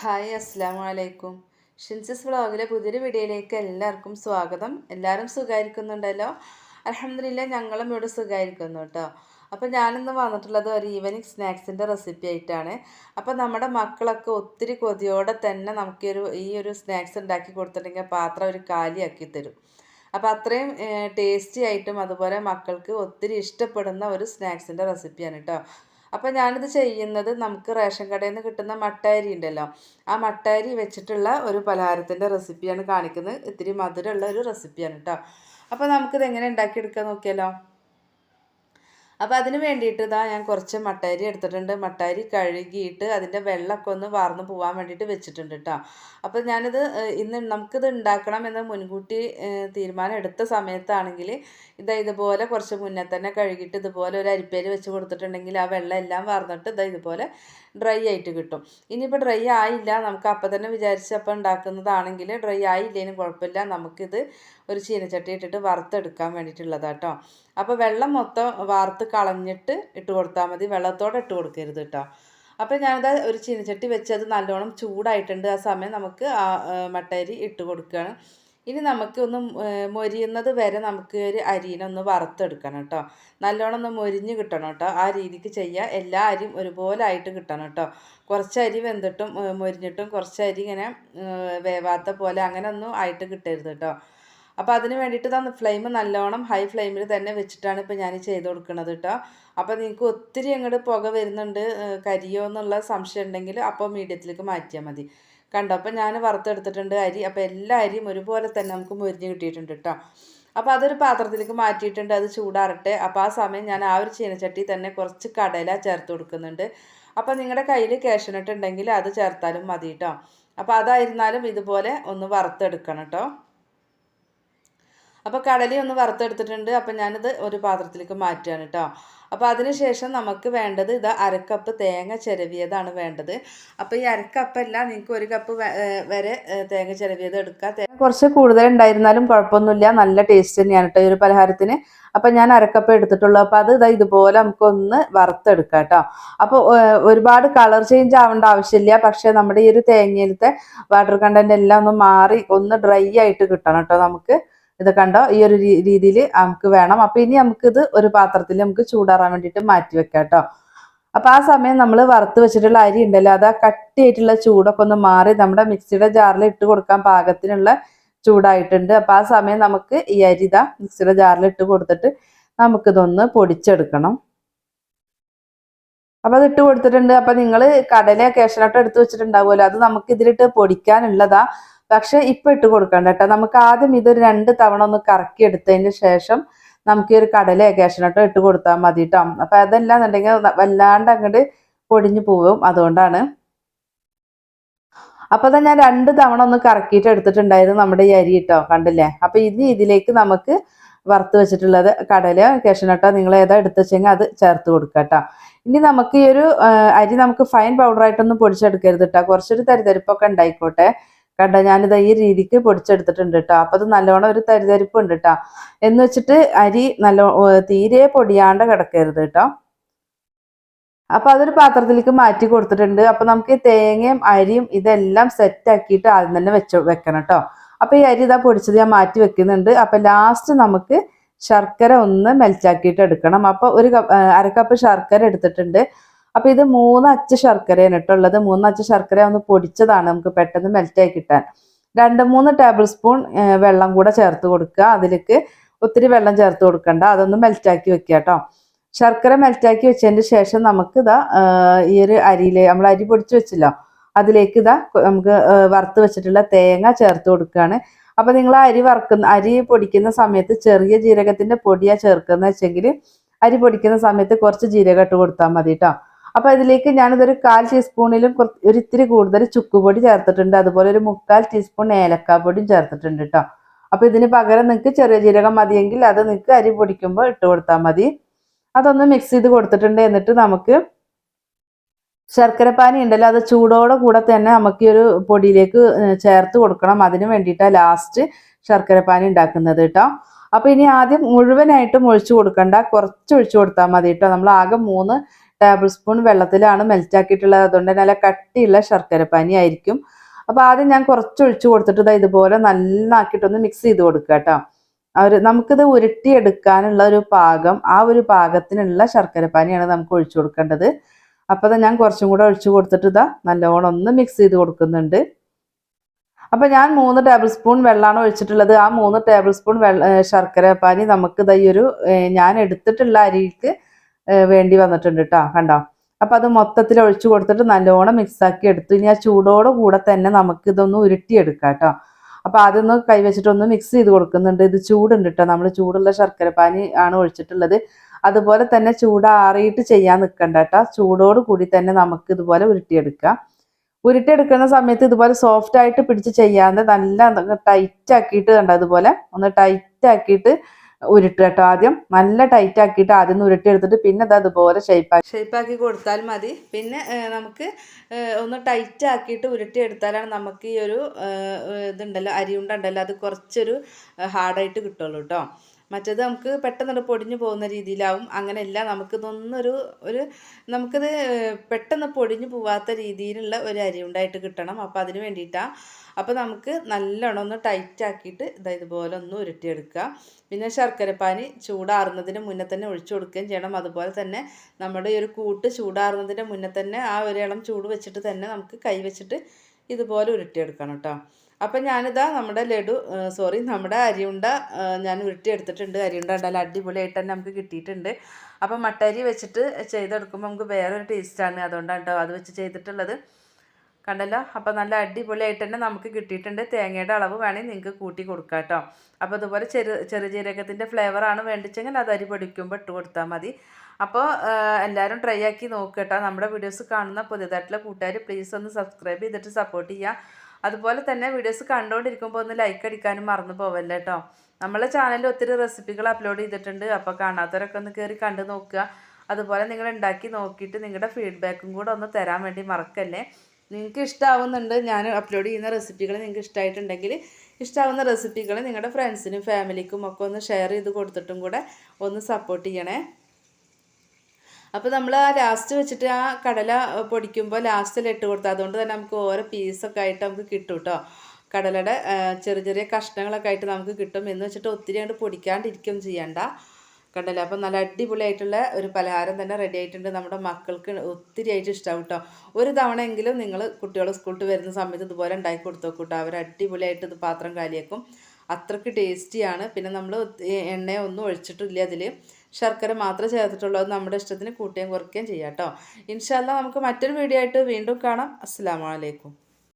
Hi അസ്സാം വലൈക്കും ഷിൻസിസ് വ്ളോഗിലെ പുതിയൊരു വീഡിയോയിലേക്ക് എല്ലാവർക്കും സ്വാഗതം. എല്ലാവരും സുഖമായിരിക്കുന്നുണ്ടല്ലോ അലഹമില്ല ഞങ്ങളും ഇവിടെ സുഖമായിരിക്കുന്നു കേട്ടോ അപ്പോൾ ഞാനിന്ന് വന്നിട്ടുള്ളത് ഒരു ഈവനിങ് സ്നാക്സിന്റെ റെസിപ്പി ആയിട്ടാണ്. അപ്പോൾ നമ്മുടെ മക്കളൊക്കെ ഒത്തിരി കൊതിയോടെ തന്നെ നമുക്ക് ഒരു ഈ ഒരു സ്നാക്സ് ഉണ്ടാക്കി കൊടുത്തിട്ടുണ്ടെങ്കിൽ പാത്രം ഒരു കാലിയാക്കി തരും. അപ്പോൾ അത്രയും ടേസ്റ്റി ആയിട്ടും അതുപോലെ മക്കൾക്ക് ഒത്തിരി ഇഷ്ടപ്പെടുന്ന ഒരു സ്നാക്സിന്റെ റെസിപ്പിയാണ് കേട്ടോ അപ്പോൾ ഞാനിത് ചെയ്യുന്നത് നമുക്ക് റേഷൻ കടയിൽ നിന്ന് കിട്ടുന്ന മട്ടയരി ഉണ്ടല്ലോ. ആ മട്ടയരി വെച്ചിട്ടുള്ള ഒരു പലഹാരത്തിന്റെ റെസിപ്പിയാണ് കാണിക്കുന്നത്. ഇത്തിരി മധുരമുള്ള ഒരു റെസിപ്പിയാണ് കേട്ടോ അപ്പോൾ നമുക്കിത് എങ്ങനെ ഉണ്ടാക്കിയെടുക്കാൻ നോക്കിയാലോ? അപ്പോൾ അതിന് വേണ്ടിയിട്ട് ഇതാ ഞാൻ കുറച്ച് മട്ടരി എടുത്തിട്ടുണ്ട്. മട്ടരി കഴുകിയിട്ട് അതിന്റെ വെള്ളമൊക്കെ ഒന്ന് വാർന്ന് പോകാൻ വേണ്ടിയിട്ട് വെച്ചിട്ടുണ്ട് കേട്ടോ അപ്പോൾ ഞാനിത് ഇന്ന് നമുക്കിത് ഉണ്ടാക്കണം എന്ന് മുൻകൂട്ടി തീരുമാനം എടുത്ത സമയത്താണെങ്കിൽ ഇതാ ഇതുപോലെ കുറച്ച് മുന്നേ തന്നെ കഴുകിയിട്ട് ഇതുപോലെ ഒരു അരിപ്പേര് വെച്ച് കൊടുത്തിട്ടുണ്ടെങ്കിൽ ആ വെള്ളം എല്ലാം വാർന്നിട്ട് ഇതാ ഇതുപോലെ ഡ്രൈ ആയിട്ട് കിട്ടും. ഇനിയിപ്പോൾ ഡ്രൈ ആയില്ല നമുക്ക് അപ്പം തന്നെ വിചാരിച്ചപ്പോൾ ഉണ്ടാക്കുന്നതാണെങ്കിൽ ഡ്രൈ ആയില്ലേനും കുഴപ്പമില്ല. നമുക്കിത് ഒരു ചീനച്ചട്ടി ഇട്ടിട്ട് വറുത്തെടുക്കാൻ വേണ്ടിയിട്ടുള്ളതാട്ടോ അപ്പോൾ വെള്ളം മൊത്തം വാർത്ത് കളഞ്ഞിട്ട് ഇട്ട് കൊടുത്താൽ മതി. വെള്ളത്തോടെ ഇട്ട് കൊടുക്കരുത് കേട്ടോ അപ്പോൾ ഞാനത് ഒരു ചീനച്ചട്ടി വെച്ച് അത് നല്ലോണം ചൂടായിട്ടുണ്ട്. ആ സമയം നമുക്ക് ആ മട്ടരി ഇട്ട് കൊടുക്കുകയാണ് ഇനി നമുക്ക് ഒന്ന് മൊരിയുന്നത് വരെ നമുക്ക് ഒരു അരിനെ ഒന്ന് വറുത്തെടുക്കണം കേട്ടോ നല്ലോണം ഒന്ന് മൊരിഞ്ഞ് കിട്ടണം കേട്ടോ ആ രീതിക്ക് ചെയ്യുക എല്ലാ അരിയും ഒരുപോലെ ആയിട്ട് കിട്ടണം കേട്ടോ കുറച്ച് അരി വെന്തിട്ടും മൊരിഞ്ഞിട്ടും കുറച്ച് അരി ഇങ്ങനെ വേവാത്ത പോലെ അങ്ങനെ ഒന്നും ആയിട്ട് കിട്ടരുത് കേട്ടോ അപ്പോൾ അതിന് വേണ്ടിയിട്ട് തന്നെ ഫ്ലെയിം നല്ലോണം ഹൈ ഫ്ലെയിമിൽ തന്നെ വെച്ചിട്ടാണ് ഇപ്പോൾ ഞാൻ ചെയ്ത് കൊടുക്കുന്നത് കേട്ടോ അപ്പോൾ നിങ്ങൾക്ക് ഒത്തിരി അങ്ങോട്ട് പുക വരുന്നുണ്ട് കരിയോ എന്നുള്ള സംശയം ഉണ്ടെങ്കിൽ അപ്പോൾ മീഡിയത്തിലേക്ക് മാറ്റിയാൽ മതി. കണ്ടോ? അപ്പോൾ ഞാൻ വറുത്തെടുത്തിട്ടുണ്ട് അരി. അപ്പോൾ എല്ലാ അരിയും ഒരുപോലെ തന്നെ നമുക്ക് മുരിഞ്ഞ് കിട്ടിയിട്ടുണ്ട് കേട്ടോ അപ്പോൾ അതൊരു പാത്രത്തിലേക്ക് മാറ്റിയിട്ടുണ്ട് അത് ചൂടാറട്ടെ. അപ്പോൾ ആ സമയം ഞാൻ ആ ഒരു ചീനച്ചട്ടി തന്നെ കുറച്ച് കടല ചേർത്ത് കൊടുക്കുന്നുണ്ട്. അപ്പോൾ നിങ്ങളുടെ കയ്യിൽ കാഷ്യനട്ട് ഉണ്ടെങ്കിൽ അത് ചേർത്താലും മതി കേട്ടോ അപ്പോൾ അതായിരുന്നാലും ഇതുപോലെ ഒന്ന് വറുത്തെടുക്കണം കേട്ടോ അപ്പോൾ കടലി ഒന്ന് വറുത്തെടുത്തിട്ടുണ്ട്. അപ്പോൾ ഞാനിത് ഒരു പാത്രത്തിലേക്ക് മാറ്റുകയാണ് കേട്ടോ അപ്പോൾ അതിനുശേഷം നമുക്ക് വേണ്ടത് ഇത് അരക്കപ്പ് തേങ്ങ ചിരവിയതാണ് വേണ്ടത്. അപ്പോൾ ഈ അരക്കപ്പല്ല നിങ്ങൾക്ക് ഒരു കപ്പ് വരെ തേങ്ങ ചിരവിയത് എടുക്കുക തേങ്ങ കുറച്ച് കൂടുതൽ ഉണ്ടായിരുന്നാലും കുഴപ്പമൊന്നുമില്ല. നല്ല ടേസ്റ്റ് തന്നെയാണ് കേട്ടോ ഈ ഒരു പലഹാരത്തിന്. അപ്പം ഞാൻ അരക്കപ്പ് എടുത്തിട്ടുള്ളൂ. അപ്പോൾ അത് ഇതാ ഇതുപോലെ നമുക്കൊന്ന് വറുത്തെടുക്കാം കേട്ടോ അപ്പോൾ ഒരുപാട് കളർ ചേഞ്ച് ആവേണ്ട ആവശ്യമില്ല. പക്ഷേ നമ്മുടെ ഈ ഒരു തേങ്ങയിലത്തെ വാട്ടർ കണ്ടന്റ് എല്ലാം ഒന്ന് മാറി ഒന്ന് ഡ്രൈ ആയിട്ട് കിട്ടണം കേട്ടോ നമുക്ക്. ഇത് കണ്ടോ? ഈ ഒരു രീതിയിൽ നമുക്ക് വേണം. അപ്പൊ ഇനി നമുക്ക് ഇത് ഒരു പാത്രത്തിൽ നമുക്ക് ചൂടാറാൻ വേണ്ടിയിട്ട് മാറ്റി വെക്കാം കേട്ടോ. അപ്പൊ ആ സമയം നമ്മൾ വറുത്ത് വെച്ചിട്ടുള്ള അരി ഉണ്ടല്ലോ അത് ആ കട്ടിയായിട്ടുള്ള ചൂടൊക്കെ ഒന്ന് മാറി നമ്മുടെ മിക്സിയുടെ ജാറിൽ ഇട്ട് കൊടുക്കാൻ പാകത്തിനുള്ള ചൂടായിട്ടുണ്ട്. അപ്പൊ ആ സമയം നമുക്ക് ഈ അരി ഇതാ മിക്സിയുടെ ജാറിൽ ഇട്ട് കൊടുത്തിട്ട് നമുക്കിതൊന്ന് പൊടിച്ചെടുക്കണം. അപ്പൊ അത് ഇട്ട് കൊടുത്തിട്ടുണ്ട്. അപ്പൊ നിങ്ങൾ കടല കേശനട്ട് എടുത്ത് വെച്ചിട്ടുണ്ടാവുമല്ലോ. അത് നമുക്ക് ഇതിലിട്ട് പൊടിക്കാനുള്ളതാ പക്ഷെ ഇപ്പൊ ഇട്ട് കൊടുക്കണ്ട കേട്ടോ നമുക്ക് ആദ്യം ഇതൊരു രണ്ട് തവണ ഒന്ന് കറക്കി എടുത്തതിന് ശേഷം നമുക്ക് ഈ ഒരു കടല കാഷ്യനട്ടോ ഇട്ട് കൊടുത്താൽ മതി കേട്ടോ അപ്പൊ അതെല്ലാം എന്നുണ്ടെങ്കിൽ വല്ലാണ്ട് അങ്ങോട്ട് പൊടിഞ്ഞു പോവും അതുകൊണ്ടാണ്. അപ്പൊ തന്നെ ഞാൻ രണ്ട് തവണ ഒന്ന് കറക്കിയിട്ട് എടുത്തിട്ടുണ്ടായിരുന്നു നമ്മുടെ ഈ അരി കേട്ടോ കണ്ടില്ലേ? അപ്പൊ ഇനി ഇതിലേക്ക് നമുക്ക് വറുത്ത് വെച്ചിട്ടുള്ളത് കടല കാഷ്യനട്ടോ നിങ്ങൾ ഏതാ എടുത്തു വെച്ചെങ്കിൽ അത് ചേർത്ത് കൊടുക്കുക കേട്ടോ ഇനി നമുക്ക് ഈ ഒരു അരി നമുക്ക് ഫൈൻ പൗഡറായിട്ടൊന്നും പൊടിച്ചെടുക്കരുത് കേട്ടോ കുറച്ചൊരു തരിതരിപ്പൊക്കെ ഉണ്ടായിക്കോട്ടെ. കണ്ട? ഞാനിത് ഈ രീതിക്ക് പൊടിച്ചെടുത്തിട്ടുണ്ട് കേട്ടോ അപ്പം അത് നല്ലോണം ഒരു തരിതരിപ്പ് ഉണ്ട് കേട്ടോ എന്ന് വെച്ചിട്ട് അരി നല്ല തീരെ പൊടിയാണ്ട് കിടക്കരുത് കേട്ടോ അപ്പം അതൊരു പാത്രത്തിലേക്ക് മാറ്റി കൊടുത്തിട്ടുണ്ട്. അപ്പം നമുക്ക് തേങ്ങയും അരിയും ഇതെല്ലാം സെറ്റ് ആക്കിയിട്ട് ആദ്യം തന്നെ വെച്ച് വെക്കണം കേട്ടോ അപ്പം ഈ അരി ഇതാ പൊടിച്ചത് ഞാൻ മാറ്റി വെക്കുന്നുണ്ട്. അപ്പം ലാസ്റ്റ് നമുക്ക് ശർക്കര ഒന്ന് മെൽറ്റാക്കിയിട്ട് എടുക്കണം. അപ്പോൾ ഒരു അരക്കപ്പ് ശർക്കര എടുത്തിട്ടുണ്ട്. അപ്പൊ ഇത് മൂന്ന് അച്ച് ശർക്കരയാണ് ഇട്ടുള്ളത് മൂന്ന് അച്ച് ശർക്കര ഒന്ന് പൊടിച്ചതാണ് നമുക്ക് പെട്ടെന്ന് മെൽറ്റായി കിട്ടാൻ. രണ്ട് മൂന്ന് ടേബിൾ സ്പൂൺ വെള്ളം കൂടെ ചേർത്ത് കൊടുക്കുക. അതിലേക്ക് ഒത്തിരി വെള്ളം ചേർത്ത് കൊടുക്കണ്ട. അതൊന്ന് മെൽറ്റാക്കി വെക്കുക കേട്ടോ. ശർക്കര മെൽറ്റാക്കി വെച്ചതിന് ശേഷം നമുക്ക് ഇതാ ഈ ഒരു അരിയിലെ നമ്മൾ അരി പൊടിച്ച് വെച്ചല്ലോ. അതിലേക്ക് ഇതാ നമുക്ക് വറുത്ത് വെച്ചിട്ടുള്ള തേങ്ങ ചേർത്ത് കൊടുക്കുകയാണ്. അപ്പൊ നിങ്ങൾ അരി വറുക്കുന്ന അരി പൊടിക്കുന്ന സമയത്ത് ചെറിയ ജീരകത്തിന്റെ പൊടിയാ ചേർക്കുന്ന വെച്ചെങ്കിൽ അരി പൊടിക്കുന്ന സമയത്ത് കുറച്ച് ജീരകം ഇട്ട് കൊടുത്താൽ മതി കേട്ടോ. അപ്പൊ ഇതിലേക്ക് ഞാനിതൊരു കാൽ ടീസ്പൂണിലും ഒരു ഇത്തിരി കൂടുതൽ ചുക്കുപൊടി ചേർത്തിട്ടുണ്ട്. അതുപോലെ ഒരു മുക്കാൽ ടീസ്പൂൺ ഏലക്കാപ്പൊടിയും ചേർത്തിട്ടുണ്ട് കേട്ടോ അപ്പൊ ഇതിന് പകരം നിങ്ങൾക്ക് ചെറിയ ജീരകം മതിയെങ്കിൽ അത് നിങ്ങൾക്ക് അരി പൊടിക്കുമ്പോൾ ഇട്ട് കൊടുത്താൽ മതി. അതൊന്ന് മിക്സ് ചെയ്ത് കൊടുത്തിട്ടുണ്ട്. എന്നിട്ട് നമുക്ക് ശർക്കര പാനി ഉണ്ടല്ലോ അത് ചൂടോടെ കൂടെ തന്നെ നമുക്ക് ഈ ഒരു പൊടിയിലേക്ക് ചേർത്ത് കൊടുക്കണം. അതിന് വേണ്ടിയിട്ടാണ് ലാസ്റ്റ് ശർക്കര പാനി ഉണ്ടാക്കുന്നത് കേട്ടോ അപ്പൊ ഇനി ആദ്യം മുഴുവനായിട്ടും ഒഴിച്ചു കൊടുക്കണ്ട. കുറച്ച് ഒഴിച്ചു കൊടുത്താൽ മതി കേട്ടോ നമ്മൾ ആകെ മൂന്ന് ടേബിൾ സ്പൂൺ വെള്ളത്തിലാണ് മെൽറ്റാക്കിയിട്ടുള്ളത് അതുകൊണ്ട് നല്ല കട്ടിയുള്ള ശർക്കര പാനി ആയിരിക്കും. അപ്പോൾ ആദ്യം ഞാൻ കുറച്ച് ഒഴിച്ചു കൊടുത്തിട്ട് ഇതാ ഇതുപോലെ നന്നാക്കിയിട്ടൊന്ന് മിക്സ് ചെയ്ത് കൊടുക്കുക കേട്ടോ. ഒരു നമുക്കിത് ഉരുട്ടിയെടുക്കാനുള്ള ഒരു പാകം ആ ഒരു പാകത്തിനുള്ള ശർക്കര പാനിയാണ് നമുക്ക് ഒഴിച്ചു കൊടുക്കേണ്ടത്. അപ്പോൾ ഞാൻ കുറച്ചും കൂടെ ഒഴിച്ചു കൊടുത്തിട്ട് ഇതാ നല്ലോണം ഒന്ന് മിക്സ് ചെയ്ത് കൊടുക്കുന്നുണ്ട്. അപ്പം ഞാൻ മൂന്ന് ടേബിൾ സ്പൂൺ വെള്ളമാണ് ഒഴിച്ചിട്ടുള്ളത്. ആ മൂന്ന് ടേബിൾ സ്പൂൺ വെള്ള ശർക്കര പാനി നമുക്ക് ഇതായി ഒരു ഞാൻ എടുത്തിട്ടുള്ള അരിക്ക് വേണ്ടി വന്നിട്ടുണ്ട് കേട്ടോ കണ്ടോ? അപ്പൊ അത് മൊത്തത്തിൽ ഒഴിച്ചു കൊടുത്തിട്ട് നല്ലോണം മിക്സ് ആക്കി എടുത്തു. ഇനി ആ ചൂടോട് കൂടെ തന്നെ നമുക്ക് ഇതൊന്ന് ഉരുട്ടിയെടുക്കാം കേട്ടോ അപ്പൊ അതൊന്ന് കൈവച്ചിട്ടൊന്ന് മിക്സ് ചെയ്ത് കൊടുക്കുന്നുണ്ട്. ഇത് ചൂടുണ്ട് കേട്ടോ നമ്മൾ ചൂടുള്ള ശർക്കര പാനി ആണ് ഒഴിച്ചിട്ടുള്ളത്. അതുപോലെ തന്നെ ചൂടാറിയിട്ട് ചെയ്യാൻ നിൽക്കണ്ട കേട്ടോ ചൂടോട് കൂടി തന്നെ നമുക്ക് ഇതുപോലെ ഉരുട്ടിയെടുക്കാം. ഉരുട്ടിയെടുക്കുന്ന സമയത്ത് ഇതുപോലെ സോഫ്റ്റ് ആയിട്ട് പിടിച്ച് ചെയ്യാതെ നല്ല ടൈറ്റ് ആക്കിയിട്ട് കണ്ട? അതുപോലെ ഒന്ന് ടൈറ്റ് ആക്കിയിട്ട് ഉരുട്ടുക കേട്ടോ ആദ്യം നല്ല ടൈറ്റ് ആക്കിയിട്ട് ആദ്യം ഉരുട്ടിയെടുത്തിട്ട് പിന്നെ അത് അതുപോലെ ഷേപ്പാക്കി ഷേപ്പാക്കി കൊടുത്താൽ മതി. പിന്നെ നമുക്ക് ഒന്ന് ടൈറ്റ് ആക്കിയിട്ട് ഉരുട്ടിയെടുത്താലാണ് നമുക്ക് ഈ ഒരു ഇതുണ്ടല്ലോ അരിയുണ്ടല്ലോ അത് കുറച്ചൊരു ഹാർഡായിട്ട് കിട്ടുള്ളൂ കേട്ടോ മറ്റേത് നമുക്ക് പെട്ടെന്ന് പൊടിഞ്ഞു പോകുന്ന രീതിയിലാവും. അങ്ങനെയല്ല നമുക്കിതൊന്നൊരു ഒരു നമുക്കിത് പെട്ടെന്ന് പൊടിഞ്ഞു പോവാത്ത രീതിയിലുള്ള ഒരു അരി ഉണ്ടായിട്ട് കിട്ടണം. അപ്പോൾ അതിന് വേണ്ടിയിട്ടാണ് അപ്പോൾ നമുക്ക് നല്ലോണം ഒന്ന് ടൈറ്റ് ആക്കിയിട്ട് ഇതാ ഇതുപോലെ ഒന്ന് ഉരുട്ടിയെടുക്കുക. പിന്നെ ശർക്കരപ്പാനി ചൂടാറുന്നതിന് മുന്നേ തന്നെ ഒഴിച്ചു കൊടുക്കുകയും ചെയ്യണം. അതുപോലെ തന്നെ നമ്മുടെ ഈ ഒരു കൂട്ട് ചൂടാറുന്നതിന് മുന്നേ തന്നെ ആ ഒരു ഇളം ചൂട് വെച്ചിട്ട് തന്നെ നമുക്ക് കൈ വെച്ചിട്ട് ഇതുപോലെ ഉരുട്ടിയെടുക്കണം കേട്ടോ അപ്പം ഞാനിതാ നമ്മുടെ ലഡു സോറി നമ്മുടെ അരിയുണ്ട ഞാൻ ഉരുട്ടിയെടുത്തിട്ടുണ്ട്. അരിയുണ്ട ഉണ്ടല്ല അടിപൊളിയായിട്ട് തന്നെ നമുക്ക് കിട്ടിയിട്ടുണ്ട്. അപ്പം മട്ടരി വെച്ചിട്ട് ചെയ്തെടുക്കുമ്പോൾ നമുക്ക് വേറൊരു ടേസ്റ്റാണ് അതുകൊണ്ടാണ് കേട്ടോ അത് വെച്ച് ചെയ്തിട്ടുള്ളത്. കണ്ടല്ലോ? അപ്പോൾ നല്ല അടിപൊളിയായിട്ട് തന്നെ നമുക്ക് കിട്ടിയിട്ടുണ്ട്. തേങ്ങയുടെ അളവ് വേണമെങ്കിൽ നിങ്ങൾക്ക് കൂട്ടി കൊടുക്കാം കേട്ടോ അപ്പോൾ അതുപോലെ ചെറു ചെറുജീരകത്തിന്റെ ഫ്ലേവറാണ് വേണ്ടിച്ചെങ്കിൽ അത് അരി പൊടിക്കുമ്പോൾ ഇട്ട് കൊടുത്താൽ മതി. അപ്പോൾ എല്ലാവരും ട്രൈ ആക്കി നോക്കുക കേട്ടോ. നമ്മുടെ വീഡിയോസ് കാണുന്ന പുതിയതായിട്ടുള്ള കൂട്ടുകാർ പ്ലീസ് ഒന്ന് സബ്സ്ക്രൈബ് ചെയ്തിട്ട് സപ്പോർട്ട് ചെയ്യുക അതുപോലെ തന്നെ വീഡിയോസ് കണ്ടുകൊണ്ടിരിക്കുമ്പോൾ ഒന്ന് ലൈക്ക് അടിക്കാനും മറന്നു പോവല്ലേ കേട്ടോ നമ്മളെ ചാനലിൽ ഒത്തിരി റെസിപ്പികൾ അപ്ലോഡ് ചെയ്തിട്ടുണ്ട്. അപ്പോൾ കാണാത്തവരൊക്കെ ഒന്ന് കയറി കണ്ടു നോക്കുക. അതുപോലെ നിങ്ങൾ ഉണ്ടാക്കി നോക്കിയിട്ട് നിങ്ങളുടെ ഫീഡ്ബാക്കും കൂടെ ഒന്ന് തരാൻ വേണ്ടി മറക്കല്ലേ. നിങ്ങൾക്ക് ഇഷ്ടമാവുന്നുണ്ട് ഞാൻ അപ്ലോഡ് ചെയ്യുന്ന റെസിപ്പികൾ നിങ്ങൾക്ക് ഇഷ്ടമായിട്ടുണ്ടെങ്കിൽ ഇഷ്ടമാവുന്ന റെസിപ്പികൾ നിങ്ങളുടെ ഫ്രണ്ട്സിനും ഫാമിലിക്കും ഒക്കെ ഒന്ന് ഷെയർ ചെയ്ത് കൊടുത്തിട്ടും കൂടെ ഒന്ന് സപ്പോർട്ട് ചെയ്യണേ. അപ്പോൾ നമ്മൾ ആ ലാസ്റ്റ് വെച്ചിട്ട് ആ കടല പൊടിക്കുമ്പോൾ ലാസ്റ്റിൽ ഇട്ട് കൊടുത്താൽ അതുകൊണ്ട് തന്നെ നമുക്ക് ഓരോ പീസൊക്കെ ആയിട്ട് നമുക്ക് കിട്ടും കേട്ടോ കടലയുടെ ചെറിയ ചെറിയ കഷ്ണങ്ങളൊക്കെ ആയിട്ട് നമുക്ക് കിട്ടും. എന്ന് വെച്ചിട്ട് ഒത്തിരി അങ്ങോട്ട് പൊടിക്കാണ്ടിരിക്കും ചെയ്യണ്ട. കണ്ടല്ലോ അപ്പം നല്ല അടിപൊളിയായിട്ടുള്ള ഒരു പലഹാരം തന്നെ റെഡി ആയിട്ടുണ്ട് നമ്മുടെ മക്കൾക്ക് ഒത്തിരി ആയിട്ട് ഇഷ്ടമാവും കേട്ടോ ഒരു തവണയെങ്കിലും നിങ്ങൾ കുട്ടികൾ സ്കൂളിൽ വരുന്ന സമയത്ത് ഇതുപോലെ ഉണ്ടാക്കി കൊടുത്തു കേട്ടോ അവർ അടിപൊളിയായിട്ട് ഇത് പാത്രം കാലിയാക്കും. അത്രയ്ക്ക് ടേസ്റ്റിയാണ് പിന്നെ നമ്മൾ എണ്ണയൊന്നും ഒഴിച്ചിട്ടില്ല അതിൽ ശർക്കര മാത്രം ചേർത്തിട്ടുള്ളൂ. അത് നമ്മുടെ ഇഷ്ടത്തിന് കൂട്ടുകയും കുറയ്ക്കുകയും ചെയ്യാം കേട്ടോ. ഇൻഷാല്ല നമുക്ക് മറ്റൊരു വീഡിയോ ആയിട്ട് വീണ്ടും കാണാം. അസ്സാം വലൈക്കും